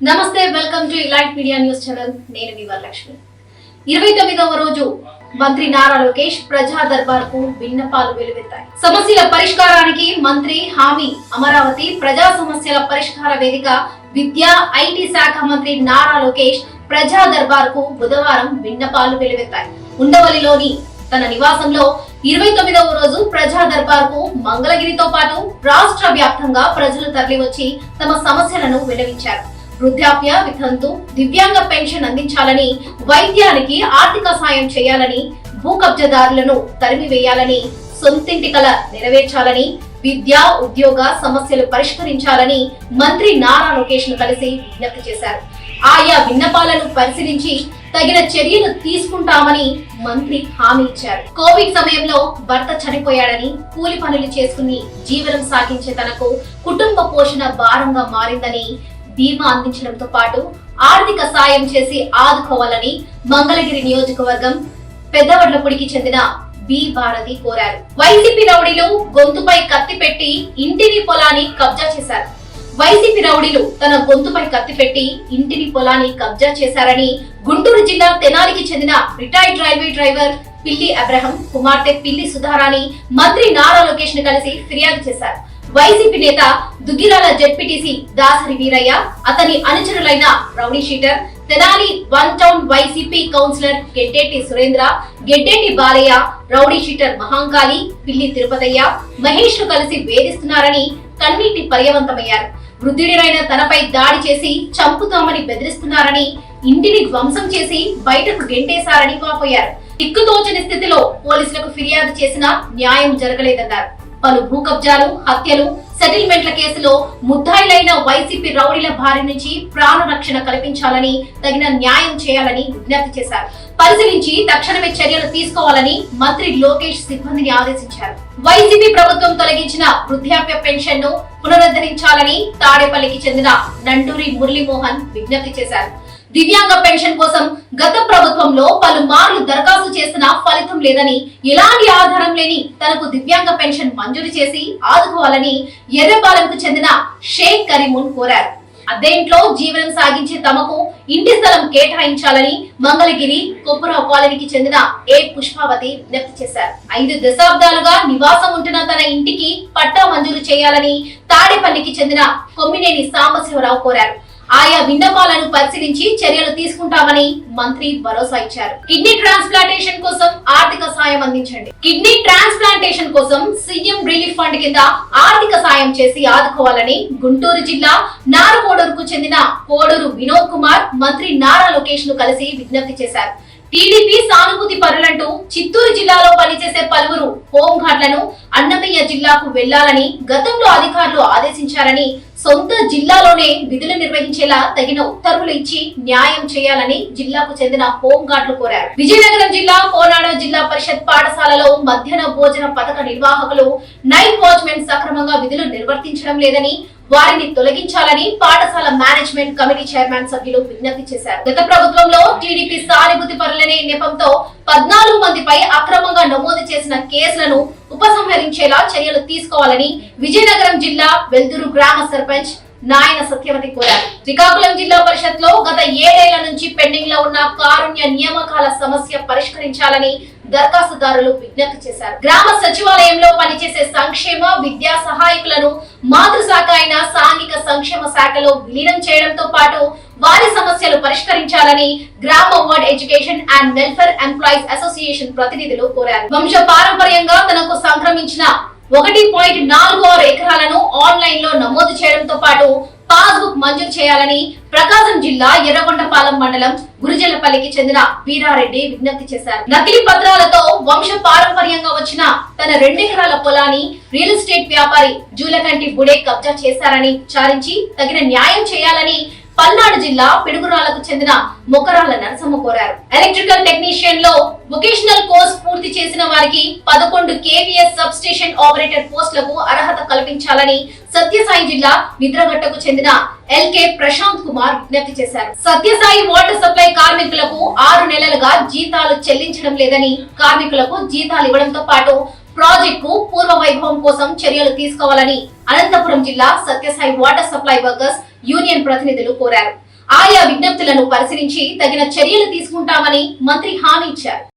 నమస్తే welcome to elite media news channel. నేను మీ వరలక్ష్మి. ఇరవై తొమ్మిదవ రోజు మంత్రి నారా లోకేష్ ప్రజా దర్బార్కు విన్నపాలు వెలువెత్తాయి సమస్యల పరిష్కారానికి మంత్రి హామీ అమరావతి ప్రజా సమస్యల పరిష్కార వేదిక విద్యా ఐటీ శాఖ మంత్రి నారా లోకేష్ ప్రజా దర్బార్కు బుధవారం విన్నపాలు వెలువెత్తాయి ఉండవల్లిలోని తన నివాసంలో ఇరవై తొమ్మిదవ రోజు ప్రజా దర్బార్కు మంగళగిరితో పాటు రాష్ట్ర వ్యాప్తంగా ప్రజలు తరలివచ్చి తమ సమస్యలను విలవించారు వృద్ధాప్య వితంతు దివ్యాంగ పెన్షన్ అందించాలని వైద్యానికి ఆర్థిక సాయం చేయాలని భూ కబ్జదారులను తరిమివేయాలని సొంతింటి కల నెరవేర్చాలని విద్యా ఉద్యోగ సమస్యలు పరిష్కరించాలని మంత్రి నారా లోకేష్ను కలిసి విజ్ఞప్తి చేశారు. ఆయా విన్నపాలను పరిశీలించి తగిన చర్యలు తీసుకుంటామని మంత్రి హామీ ఇచ్చారు. కోవిడ్ సమయంలో భర్త చనిపోయాడని కూలి పనులు చేసుకుని జీవనం సాగించే తనకు కుటుంబ పోషణ భారంగా మారిందని బీమా అందించడంతో పాటు ఆర్థిక సాయం చేసి ఆదుకోవాలని మంగళగిరి నియోజకవర్గం పెద్దవడ్లపూడికి చెందిన బి భారతి కోరారు. వైసీపీ రౌడీలు గొంతుపై కత్తి పెట్టి ఇంటిని పొలాన్ని కబ్జా చేశారు. వైసీపీ రౌడీలు తన గొంతుపై కత్తి పెట్టి ఇంటిని పొలాన్ని కబ్జా చేశారని గుంటూరు జిల్లా తెనాలికి చెందిన retired railway driver Pilli Abraham కుమార్తె పిల్లి సుధారాణి మంత్రి నారా లోకేష్ను కలిసి ఫిర్యాదు చేశారు. వైసీపీ నేత దుగ్గిరాల జెడ్పీటీసీ దాసరి వీరయ్య అతని అనుచరులైన rowdy sheeter Tenali one town YCP councillor Geddeti Surendra Geddeti Balaiah rowdy sheeter Mahankali Pilli Tirupathaiah మహేష్ను కలిసి వేధిస్తున్నారని కన్నీటి పర్యవంతమయ్యారు. వృద్ధుడినైన తనపై దాడి చేసి చంపుతామని బెదిరిస్తున్నారని ఇంటిని ధ్వంసం చేసి బయటకు గెంటేశారని వాపోయారు. దిక్కుతోచని స్థితిలో పోలీసులకు ఫిర్యాదు చేసినా న్యాయం జరగలేదన్నారు. పలు భూ కబ్జాలు హత్యలు సెటిల్మెంట్ల కేసులో ముద్దాయిలైన వైసీపీ రౌడీల బారి నుంచి ప్రాణ రక్షణ కల్పించాలని తగిన న్యాయం చేయాలని విజ్ఞప్తి చేశారు. పరిశీలించి తక్షణమే చర్యలు తీసుకోవాలని మంత్రి లోకేష్ సిబ్బందిని ఆదేశించారు. వైసీపీ ప్రభుత్వం తొలగించిన వృద్ధాప్య పెన్షన్ను పునరుద్ధరించాలని తాడేపల్లికి చెందిన నండూరి మురళీమోహన్ విజ్ఞప్తి చేశారు. దివ్యాంగ పెన్షన్ కోసం గత ప్రభుత్వంలో పలుమార్లు దరఖాస్తు చేసినా ఫలితం లేదని ఎలాంటి ఆధారం లేని తనకు దివ్యాంగ పెన్షన్ మంజూరు చేసి ఆదుకోవాలని ఎర్రపాలెంకు చెందిన షేక్ కరీమున్ కోరారు. అద్దె జీవనం సాగించే తమకు ఇంటి స్థలం కేటాయించాలని మంగళగిరి కొప్పురావు కాలనీకి చెందిన ఏ పుష్పావతి విజ్ఞప్తి చేశారు. ఐదు దశాబ్దాలుగా నివాసం ఉంటున్న తన ఇంటికి పట్టా మంజూరు చేయాలని తాడేపల్లికి చెందిన కొమ్మినేని సాంబశివరావు కోరారు. ఆయా విన్నపాలను పరిశీలించి చర్యలు తీసుకుంటామని మంత్రి భరోసా ఇచ్చారు. కిడ్నీ ట్రాన్స్ప్లాంటేషన్ కోసం ఆర్థిక సాయం అందించండి. కిడ్నీ ట్రాన్స్ప్లాంటేషన్ కోసం సీఎం రిలీఫ్ ఫండ్ కింద ఆర్థిక సాయం చేసి ఆదుకోవాలని గుంటూరు జిల్లా నారకోడూరుకు చెందిన కోడూరు వినోద్ కుమార్ మంత్రి నారా లోకేష్ను కలిసి విజ్ఞప్తి చేశారు. టీడీపీ సానుభూతి పరులంటూ చిత్తూరు జిల్లాలో పనిచేసే పలువురు హోంగార్డులను అన్నమయ్య జిల్లాకు వెళ్ళాలని గతంలో అధికారులు ఆదేశించారని సొంత జిల్లాలోనే విధులు నిర్వహించేలా తగిన ఉత్తర్వులు ఇచ్చి న్యాయం చేయాలని జిల్లాకు చెందిన హోంగార్డులు కోరారు. విజయనగరం జిల్లా కోనాడ జిల్లా పరిషత్ పాఠశాలలో మధ్యాహ్న భోజన పథక నిర్వాహకులు నైట్ వాచ్మెన్ సక్రమంగా విధులు నిర్వర్తించడం లేదని వారిని తొలగించాలని పాఠశాల మేనేజ్మెంట్ కమిటీ చైర్మన్ సభ్యులు విజ్ఞప్తి చేశారు. గత ప్రభుత్వంలో టీడీపీ సానుభూతి పరులనే నెపంతో పద్నాలుగు మందిపై అక్రమంగా నమోదు చేసిన కేసులను ఉపసంహరించేలా చర్యలు తీసుకోవాలని విజయనగరం జిల్లా వెల్దురు గ్రామ సర్పంచ్ నాయన సత్యవతి కోరారు. శ్రీకాకుళం జిల్లా పరిషత్లో గత ఏడేళ్ళ నుంచి పెండింగ్లో ఉన్న కారుణ్య నియామకాల సమస్య పరిష్కరించాలని దరఖాస్తుదారులు విజ్ఞప్తి చేశారు. గ్రామ సచివాలయంలో పనిచేసే సంక్షేమ విద్యా సహాయకులను మాతృశాఖ అయిన సాంఘిక సంక్షేమ శాఖలో విలీనం చేయడంతో పాటు వారి సమస్యలు పరిష్కరించాలని గ్రామ ward education and welfare employees association ప్రతినిధులు కోరారు. వంశ పారంపర్యంగా తనకు సంక్రమించిన ఒకటి పాయింట్ నాలుగు ఆరు ఎకరాలను ఆన్లైన్లో నమోదు చేయడంతో పాటు పాస్బుక్ మంజూరు చేయాలని ప్రకాశం జిల్లా ఎర్రగొండపాలెం మండలం గురిజలపల్లికి చెందిన వీరారెడ్డి విజ్ఞప్తి చేశారు. నకిలీ పత్రాలతో వంశ పారంపర్యంగా వచ్చిన తన రెండెకరాల పొలాన్ని రియల్ ఎస్టేట్ వ్యాపారి జూలకంటి బుడే కబ్జా చేశారని విచారించి తగిన న్యాయం చేయాలని పల్నాడు జిల్లా పిడుగురాలకు చెందిన మొకరాల నరసమ్మ కోరారు. ఎలక్ట్రికల్ టెక్నీషియన్లో వొకేషనల్ కోర్స్ పూర్తి చేసిన వారికి పదకొండు కేవీఎస్ సబ్ స్టేషన్ ఆపరేటర్ పోస్టులకు అర్హత కల్పించాలని సత్యసాయి జిల్లా నిద్రగట్టకు చెందిన ఎల్కే ప్రశాంత్ కుమార్ విజ్ఞప్తి చేశారు. సత్యసాయి వాటర్ సప్లై కార్మికులకు ఆరు నెలలుగా జీతాలు చెల్లించడం లేదని కార్మికులకు జీతాలు ఇవ్వడంతో పాటు ప్రాజెక్టు పూర్వ వైభవం కోసం చర్యలు తీసుకోవాలని అనంతపురం జిల్లా Sathyasai water supply workers union ప్రతినిధులు కోరారు. ఆయా విజ్ఞప్తులను పరిశీలించి తగిన చర్యలు తీసుకుంటామని మంత్రి హామీ ఇచ్చారు.